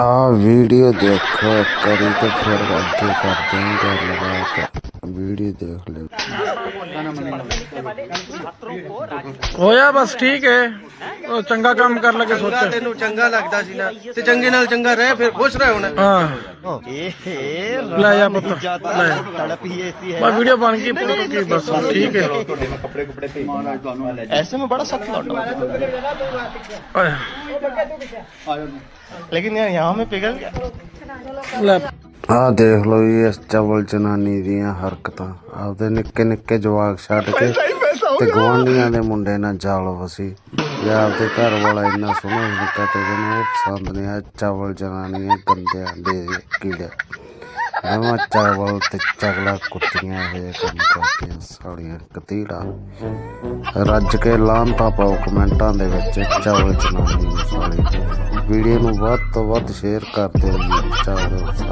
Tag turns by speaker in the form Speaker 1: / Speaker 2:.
Speaker 1: ਆ ਵੀਡੀਓ ਦੇਖੋ ਕਰੀ ਤੇ ਫਿਰ ਅੱਗੇ ਕਰਦੇ ਹਾਂ ਗੱਲਬਾਤ। ਵੀਡੀਓ ਦੇਖ ਲਿਓ
Speaker 2: ਹੋਇਆ ਬਸ ਠੀਕ ਹੈ ਉਹ ਚੰਗਾ ਕੰਮ ਕਰ ਲਗੇ
Speaker 3: ਚੰਗਾ
Speaker 2: ਸੋਚਿਆ
Speaker 3: ਤੈਨੂੰ ਚੰਗਾ ਲੱਗਦਾ ਸੀ ਨਾ ਤੇ ਚੰਗੇ ਨਾਲ ਚੰਗਾ ਰਹਿ ਫਿਰ ਖੁਸ਼ ਰਹਿ ਹੁਣ
Speaker 2: ਹਾਂ ਲੈ ਜਾ ਪੁੱਤ ਲੈ
Speaker 4: तड़प ही ऐसी है
Speaker 2: ਬਸ ਵੀਡੀਓ ਬਣ ਗਈ ਫੋਟੋ ਕੀ ਬਸ ਠੀਕ ਹੈ
Speaker 4: ऐसे में बड़ा सख्त लौटा
Speaker 2: ਆਏ,
Speaker 4: लेकिन यार यहाँ में पिघल गया
Speaker 2: ਲੈ
Speaker 1: ਆ ਦੇਖ ਲਓ ਜੀ ਇਸ ਚਵਲ ਜਨਾਨੀ ਦੀਆਂ ਹਰਕਤਾਂ। ਆਪਦੇ ਨਿੱਕੇ ਨਿੱਕੇ ਜਵਾਕ ਛੱਡ ਕੇ ਤੇ ਗਵਾਂਢੀਆਂ ਦੇ ਮੁੰਡੇ ਨਾਲ ਜਾਲ ਵਸੀ। ਜਾਂ ਆਪਦੇ ਘਰ ਵਾਲਾ ਇੰਨਾ ਸੋਹਣਾ ਨਿੱਕਾ ਤੇ ਇਹਨੂੰ ਪਸੰਦ ਨਹੀਂ ਆ ਚਵਲ ਜਨਾਨੀਆਂ ਗੰਦਿਆਂ ਦੇ ਕੀੜੇ। ਨਵਾਂ ਚਾਵਲ ਤੇ ਚਗਲਾ ਕੁੱਤੀਆਂ ਇਹ ਕੰਮ ਕਰਦੀਆਂ ਸਾਲੀਆਂ ਕਤੀੜਾ। ਰੱਜ ਕੇ ਲਾਂਟਾ ਪਾਓ ਕਮੈਂਟਾਂ ਦੇ ਵਿੱਚ ਚਾਵਲ ਸਾਲੀ। ਵੀਡੀਓ ਨੂੰ ਵੱਧ ਤੋਂ ਵੱਧ ਸ਼ੇਅਰ ਕਰ ਦਿਓ ਜੀ ਚਾਵਲ।